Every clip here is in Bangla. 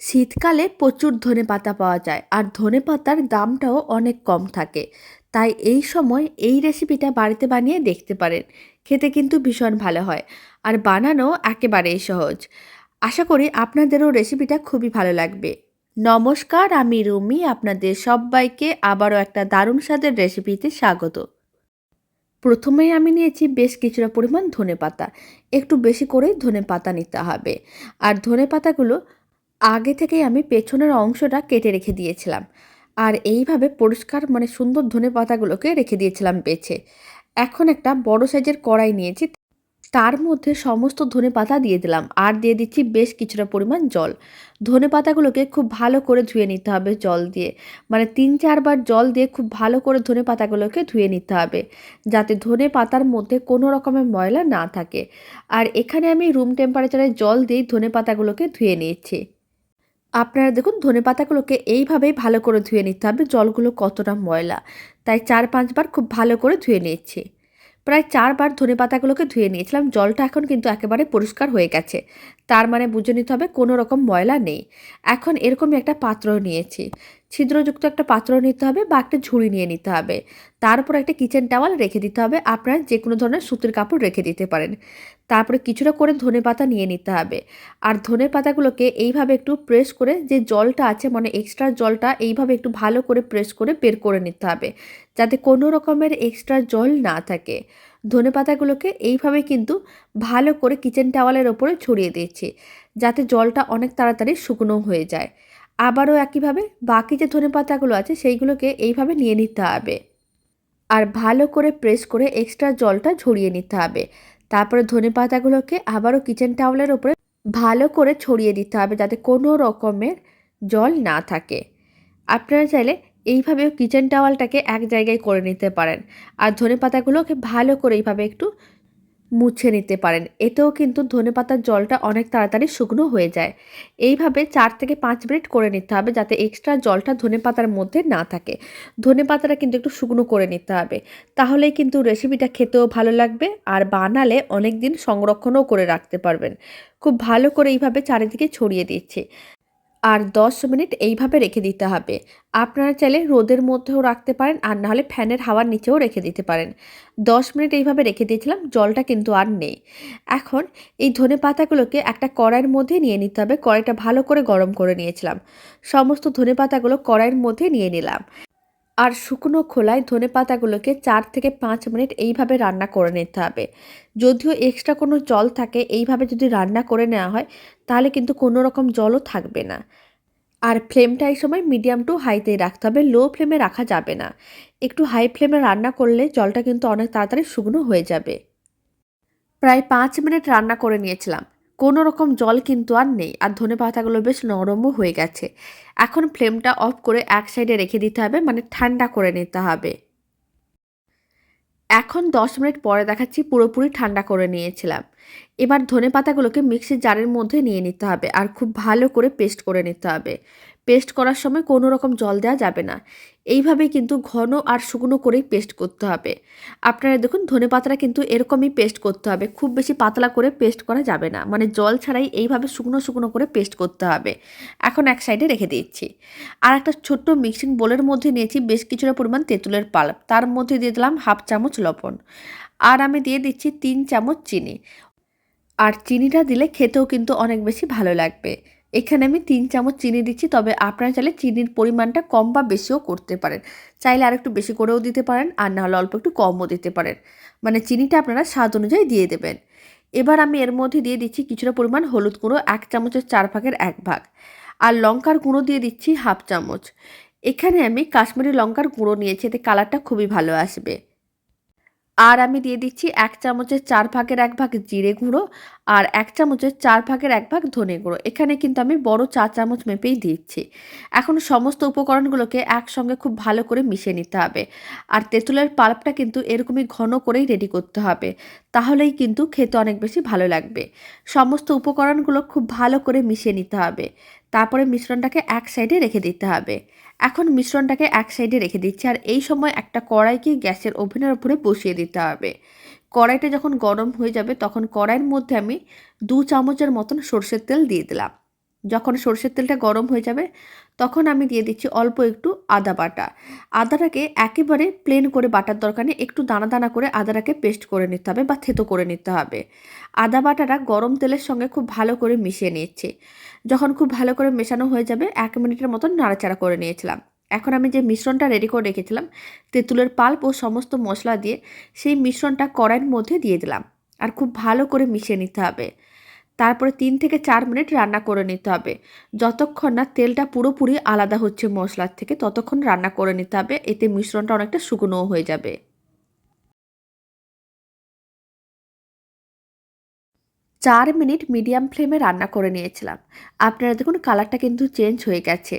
শীতকালে প্রচুর ধনে পাতা পাওয়া যায় আর ধনে পাতার দামটাও অনেক কম থাকে। তাই এই সময় এই রেসিপিটা বাড়িতে বানিয়ে দেখতে পারেন। খেতে কিন্তু ভীষণ ভালো হয় আর বানানো একেবারেই সহজ। আশা করি আপনাদেরও রেসিপিটা খুবই ভালো লাগবে। নমস্কার, আমি রুমি, আপনাদের সবাইকে আবারও একটা দারুণ স্বাদের রেসিপিতে স্বাগত। প্রথমেই আমি নিয়েছি বেশ কিছুটা পরিমাণ ধনে পাতা। একটু বেশি করেই ধনে পাতা নিতে হবে। আর ধনে পাতাগুলো আগে থেকেই আমি পেছনের অংশটা কেটে রেখে দিয়েছিলাম। আর এইভাবে পরিষ্কার মানে সুন্দর ধনে পাতাগুলোকে রেখে দিয়েছিলাম বেছে। এখন একটা বড় সাইজের কড়াই নিয়েছি, তার মধ্যে সমস্ত ধনে পাতা দিয়ে দিলাম। আর দিয়ে দিচ্ছি বেশ কিছুটা পরিমাণ জল। ধনে পাতাগুলোকে খুব ভালো করে ধুয়ে নিতে হবে জল দিয়ে। মানে তিন চারবার জল দিয়ে খুব ভালো করে ধনে পাতাগুলোকে ধুয়ে নিতে হবে, যাতে ধনে পাতার মধ্যে কোনো রকমের ময়লা না থাকে। আর এখানে আমি রুম টেম্পারেচারে জল দিয়েই ধনে পাতাগুলোকে ধুয়ে নিয়েছি। আপনারা দেখুন, ধনে পাতাগুলোকে এইভাবেই ভালো করে ধুয়ে নিতে হবে, জলগুলো কতটা ময়লা। তাই চার পাঁচবার খুব ভালো করে ধুয়ে নিয়েছি। প্রায় চারবার ধনে পাতাগুলোকে ধুয়ে নিয়েছিলাম, জলটা এখন কিন্তু একেবারে পরিষ্কার হয়ে গেছে। তার মানে বুঝে নিতে হবে কোনো রকম ময়লা নেই। এখন এরকমই একটা পাত্র নিয়েছি। ছিদ্রযুক্ত একটা পাত্র নিতে হবে বা একটা ঝুড়ি নিয়ে নিতে হবে। তারপর একটা কিচেন টাওয়াল রেখে দিতে হবে। আপনারা যে কোনো ধরনের সুতির কাপড় রেখে দিতে পারেন। তারপরে কিছুটা করে ধনে পাতা নিয়ে নিতে হবে। আর ধনে পাতাগুলোকে এইভাবে একটু প্রেস করে যে জলটা আছে মানে এক্সট্রা জলটা এইভাবে একটু ভালো করে প্রেস করে বের করে নিতে হবে। যাতে কোনো রকমের এক্সট্রা জল না থাকে। ধনে পাতাগুলোকে এইভাবে কিন্তু ভালো করে কিচেন টাওয়ালের ওপরে ছড়িয়ে দিয়েছি যাতে জলটা অনেক তাড়াতাড়ি শুকনো হয়ে যায়। আবারও একইভাবে বাকি যে ধনে পাতাগুলো আছে সেইগুলোকে এইভাবে নিয়ে নিতে হবে। আর ভালো করে প্রেস করে এক্সট্রা জলটা ঝরিয়ে নিতে হবে। তারপরে ধনে পাতাগুলোকে আবারও কিচেন টাওয়ালের ওপরে ভালো করে ছড়িয়ে দিতে হবে যাতে কোনো রকমের জল না থাকে। আপনারা চাইলে এইভাবেও কিচেন টাওয়ালটাকে এক জায়গায় করে নিতে পারেন। আর ধনে পাতাগুলোকে ভালো করে এইভাবে একটু মুছে নিতে পারেন। এতেও কিন্তু ধনে পাতার জলটা অনেক তাড়াতাড়ি শুকনো হয়ে যায়। এইভাবে চার থেকে পাঁচ মিনিট করে নিতে হবে যাতে এক্সট্রা জলটা ধনে পাতার মধ্যে না থাকে। ধনে পাতাটা কিন্তু একটু শুকনো করে নিতে হবে। তাহলেই কিন্তু রেসিপিটা খেতেও ভালো লাগবে আর বানালে অনেক দিন সংরক্ষণও করে রাখতে পারবেন। খুব ভালো করে এইভাবে চারিদিকে ছড়িয়ে দিচ্ছি। আর দশ মিনিট এইভাবে রেখে দিতে হবে। আপনারা চাইলে রোদের মধ্যেও রাখতে পারেন, আর নাহলে ফ্যানের হাওয়ার নিচেও রেখে দিতে পারেন। দশ মিনিট এইভাবে রেখে দিয়েছিলাম, জলটা কিন্তু আর নেই। এখন এই ধনে পাতাগুলোকে একটা কড়াইয়ের মধ্যে নিয়ে নিতে হবে, কড়াইটা ভালো করে গরম করে নিয়েছিলাম। সমস্ত ধনে পাতাগুলো কড়াইয়ের মধ্যে নিয়ে নিলাম। আর শুকনো খোলায় ধনে পাতাগুলোকে চার থেকে পাঁচ মিনিট এইভাবে রান্না করে নিতে হবে। যদিও এক্সট্রা কোনো জল থাকে, এইভাবে যদি রান্না করে নেওয়া হয় তাহলে কিন্তু কোনো রকম জলও থাকবে না। আর ফ্লেমটা এই সময় মিডিয়াম টু হাইতেই রাখতে হবে। লো ফ্লেমে রাখা যাবে না। একটু হাই ফ্লেমে রান্না করলে জলটা কিন্তু অনেক তাড়াতাড়ি শুকনো হয়ে যাবে। প্রায় পাঁচ মিনিট রান্না করে নিয়েছিলাম। কোনো রকম জল কিন্তু আর নেই। আর ধনে পাতাগুলো বেশ নরমও হয়ে গেছে। এখন ফ্লেমটা অফ করে এক সাইডে রেখে দিতে হবে। মানে ঠান্ডা করে নিতে হবে। এখন দশ মিনিট পরে দেখাচ্ছি পুরোপুরি ঠান্ডা করে নিয়েছিলাম। এবার ধনে পাতাগুলোকে মিক্সির জারের মধ্যে নিয়ে নিতে হবে আর খুব ভালো করে পেস্ট করে নিতে হবে। পেস্ট করার সময় কোনো রকম জল দেওয়া যাবে না। এইভাবে কিন্তু ঘন আর শুকনো করেই পেস্ট করতে হবে। আপনারা দেখুন, ধনে পাতাটা কিন্তু এরকমই পেস্ট করতে হবে। খুব বেশি পাতলা করে পেস্ট করা যাবে না। মানে জল ছাড়াই এইভাবে শুকনো শুকনো করে পেস্ট করতে হবে। এখন এক সাইডে রেখে দিচ্ছি। আর একটা ছোট্ট মিক্সিং বোলের মধ্যে নিয়েছি বেশ কিছুটা পরিমাণ তেঁতুলের পাল্প। তার মধ্যে দিয়ে দিলাম হাফ চামচ লবণ। আর আমি দিয়ে দিচ্ছি তিন চামচ চিনি। আর চিনিটা দিলে খেতেও কিন্তু অনেক বেশি ভালো লাগবে। এখানে আমি তিন চামচ চিনি দিচ্ছি, তবে আপনারা চাইলে চিনির পরিমাণটা কম বা বেশিও করতে পারেন। চাইলে আর একটু বেশি করেও দিতে পারেন, আর নাহলে অল্প একটু কমও দিতে পারেন। মানে চিনিটা আপনারা স্বাদ অনুযায়ী দিয়ে দেবেন। এবার আমি এর মধ্যে দিয়ে দিচ্ছি কিছুটা পরিমাণ হলুদ গুঁড়ো, এক চামচের চার ভাগের এক ভাগ। আর লঙ্কার গুঁড়ো দিয়ে দিচ্ছি হাফ চামচ। এখানে আমি কাশ্মীরি লঙ্কার গুঁড়ো নিয়েছি, এতে কালারটা খুবই ভালো আসবে। আর আমি দিয়ে দিচ্ছি এক চামচের চার ভাগের এক ভাগ জিরে গুঁড়ো আর এক চামচের চার ভাগের এক ভাগ ধনে গুঁড়ো। এখানে কিন্তু আমি বড় চা চামচ মেপেই দিচ্ছি। এখন সমস্ত উপকরণগুলোকে একসঙ্গে খুব ভালো করে মিশিয়ে নিতে হবে। আর তেঁতুলের পাল্পটা কিন্তু এরকমই ঘন করেই রেডি করতে হবে। তাহলেই কিন্তু খেতে অনেক বেশি ভালো লাগবে। সমস্ত উপকরণগুলো খুব ভালো করে মিশিয়ে নিতে হবে। তারপরে মিশ্রণটাকে এক সাইডে রেখে দিতে হবে। এখন মিশ্রণটাকে এক সাইডে রেখে দিচ্ছি আর এই সময় একটা কড়াইকে গ্যাসের ওভেনের উপরে বসিয়ে দিতে হবে। কড়াইটা যখন গরম হয়ে যাবে তখন কড়াইয়ের মধ্যে আমি দু চামচের মতন সর্ষের তেল দিয়ে দিলাম। যখন সর্ষের তেলটা গরম হয়ে যাবে, তখন আমি দিয়ে দিচ্ছি অল্প একটু আদা বাটা। আদাটাকে একেবারে প্লেন করে বাটার দরকার নেই, একটু দানা দানা করে আদাটাকে পেস্ট করে নিতে হবে বা থেতো করে নিতে হবে। আদা বাটাটা গরম তেলের সঙ্গে খুব ভালো করে মিশিয়ে নিচ্ছি। যখন খুব ভালো করে মেশানো হয়ে যাবে, এক মিনিটের মতন নাড়াচাড়া করে নিয়েছিলাম। এখন আমি যে মিশ্রণটা রেডি করে রেখেছিলাম, তেঁতুলের পাল্প ও সমস্ত মশলা দিয়ে সেই মিশ্রণটা কড়াইয়ের মধ্যে দিয়ে দিলাম। আর খুব ভালো করে মিশিয়ে নিতে হবে। তারপরে তিন থেকে চার মিনিট রান্না করে নিতে হবে। যতক্ষণ না তেলটা পুরোপুরি আলাদা হচ্ছে মশলার থেকে, ততক্ষণ রান্না করে নিতে হবে। এতে মিশ্রণটা অনেকটা শুকনোও হয়ে যাবে। চার মিনিট মিডিয়াম ফ্লেমে রান্না করে নিয়েছিলাম। আপনারা দেখুন কালারটা কিন্তু চেঞ্জ হয়ে গেছে।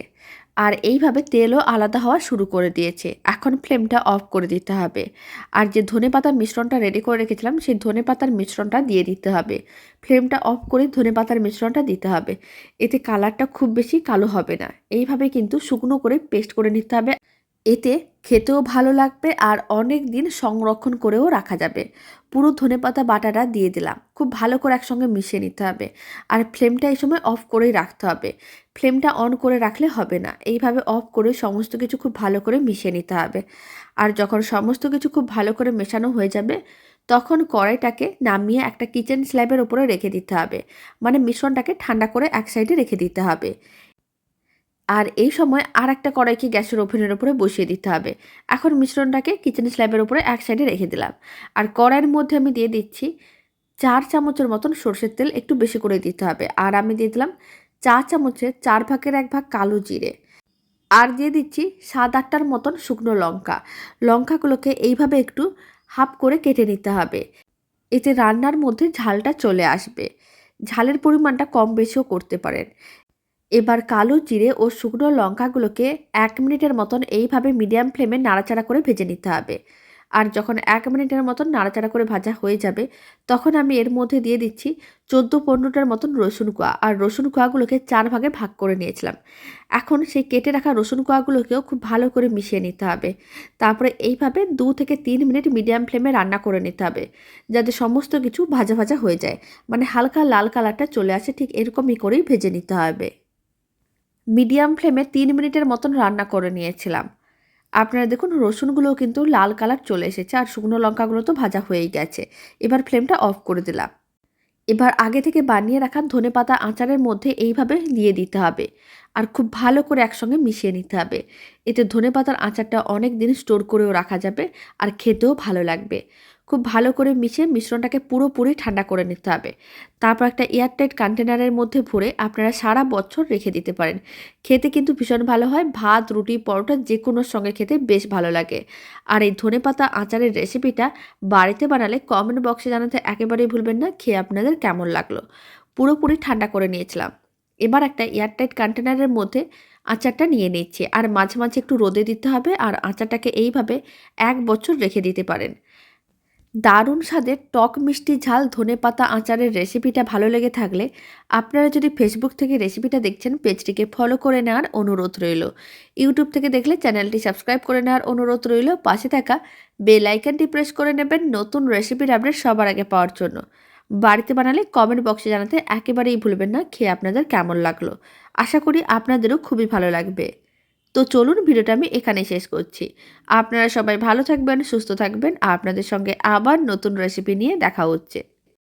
আর এইভাবে তেলও আলাদা হওয়া শুরু করে দিয়েছে। এখন ফ্লেমটা অফ করে দিতে হবে। আর যে ধনে পাতার মিশ্রণটা রেডি করে রেখেছিলাম, সেই ধনে পাতার মিশ্রণটা দিয়ে দিতে হবে। ফ্লেমটা অফ করে ধনে পাতার মিশ্রণটা দিতে হবে। এতে কালারটা খুব বেশি কালো হবে না। এইভাবে কিন্তু শুকনো করে পেস্ট করে নিতে হবে। এতে খেতেও ভালো লাগবে আর অনেক দিন সংরক্ষণ করেও রাখা যাবে। পুরো ধনেপাতা বাটাটা দিয়ে দিলাম। খুব ভালো করে একসঙ্গে মিশিয়ে নিতে হবে। আর ফ্লেমটা এই সময় অফ করেই রাখতে হবে। ফ্লেমটা অন করে রাখলে হবে না। এইভাবে অফ করে সমস্ত কিছু খুব ভালো করে মিশিয়ে নিতে হবে। আর যখন সমস্ত কিছু খুব ভালো করে মেশানো হয়ে যাবে, তখন কড়াইটাকে নামিয়ে একটা কিচেন স্ল্যাবের উপরে রেখে দিতে হবে। মানে মিশ্রণটাকে ঠান্ডা করে এক সাইডে রেখে দিতে হবে। আর এই সময় আর একটা কড়াইকে গ্যাসের ওভেনের উপরে বসিয়ে দিতে হবে। এখন মিশ্রণটাকে কিচেন স্ল্যাবের উপরে এক সাইডে রেখে দিলাম। আর কড়াইয়ের মধ্যে আমি দিয়ে দিচ্ছি চার চামচের মতন সর্ষের তেল একটু বেশি করে দিতে হবে। আর আমি দিয়ে দিলাম চা চামচের চার ভাগের এক ভাগ কালো জিরে আর দিয়ে দিচ্ছি সাত আটটার মতন শুকনো লঙ্কা। লঙ্কাগুলোকে এইভাবে একটু হাফ করে কেটে নিতে হবে। এতে রান্নার মধ্যে ঝালটা চলে আসবে। ঝালের পরিমাণটা কম বেশিও করতে পারেন। এবার কালো জিরে ও শুকনো লঙ্কাগুলোকে এক মিনিটের মতন এইভাবে মিডিয়াম ফ্লেমে নাড়াচাড়া করে ভেজে নিতে হবে। আর যখন এক মিনিটের মতন নাড়াচাড়া করে ভাজা হয়ে যাবে, তখন আমি এর মধ্যে দিয়ে দিচ্ছি চোদ্দ পনেরোটার মতন রসুন কোয়া। আর রসুন কোয়াগুলোকে চার ভাগে ভাগ করে নিয়েছিলাম। এখন সেই কেটে রাখা রসুন কোয়াগুলোকেও খুব ভালো করে মিশিয়ে নিতে হবে। তারপরে এইভাবে দু থেকে তিন মিনিট মিডিয়াম ফ্লেমে রান্না করে নিতে হবে, যাতে সমস্ত কিছু ভাজা ভাজা হয়ে যায়। মানে হালকা লাল কালারটা চলে আসে, ঠিক এরকমই করেই ভেজে নিতে হবে। মিডিয়াম ফ্লেমে তিন মিনিটের মতন রান্না করে নিয়েছিলাম। আপনারা দেখুন, রসুনগুলোও কিন্তু লাল কালার চলে এসেছে আর শুকনো লঙ্কাগুলো তো ভাজা হয়েই গেছে। এবার ফ্লেমটা অফ করে দিলাম। এবার আগে থেকে বানিয়ে রাখা ধনে পাতা আচারের মধ্যে এইভাবে দিয়ে দিতে হবে। আর খুব ভালো করে একসঙ্গে মিশিয়ে নিতে হবে। এতে ধনে পাতার আচারটা অনেক দিন স্টোর করেও রাখা যাবে আর খেতেও ভালো লাগবে। খুব ভালো করে মিশিয়ে মিশ্রণটাকে পুরোপুরি ঠান্ডা করে নিতে হবে। তারপর একটা এয়ারটাইট কন্টেনারের মধ্যে ভরে আপনারা সারা বছর রেখে দিতে পারেন। খেতে কিন্তু ভীষণ ভালো হয়, ভাত, রুটি, পরোটা যে কোনোর সঙ্গে খেতে বেশ ভালো লাগে। আর এই ধনে পাতা আচারের রেসিপিটা বাড়িতে বানালে কমেন্ট বক্সে জানাতে একেবারেই ভুলবেন না, খেয়ে আপনাদের কেমন লাগল? পুরোপুরি ঠান্ডা করে নিয়েছিলাম। এবার একটা এয়ারটাইট কন্টেনারের মধ্যে আচারটা নিয়ে নিচ্ছে। আর মাঝে মাঝে একটু রোদে দিতে হবে আর আচারটাকে এইভাবে এক বছর রেখে দিতে পারেন। দারুণ স্বাদের টক মিষ্টি ঝাল ধনে পাতা আচারের রেসিপিটা ভালো লেগে থাকলে আপনারা যদি ফেসবুক থেকে রেসিপিটা দেখছেন, পেজটিকে ফলো করে নেওয়ার অনুরোধ রইল। ইউটিউব থেকে দেখলে চ্যানেলটি সাবস্ক্রাইব করে নেওয়ার অনুরোধ রইল। পাশে থাকা বেল আইকনটি প্রেস করে নেবেন নতুন রেসিপির আপডেট সবার আগে পাওয়ার জন্য। বাড়িতে বানালে কমেন্ট বক্সে জানাতে একেবারেই ভুলবেন না, খেয়ে আপনাদের কেমন লাগল। আশা করি আপনাদেরও খুবই ভালো লাগবে। তো চলুন ভিডিওটা আমি এখানে শেষ করছি। আপনারা সবাই ভালো থাকবেন, সুস্থ থাকবেন, আর আপনাদের সঙ্গে আবার নতুন রেসিপি নিয়ে দেখা হচ্ছে।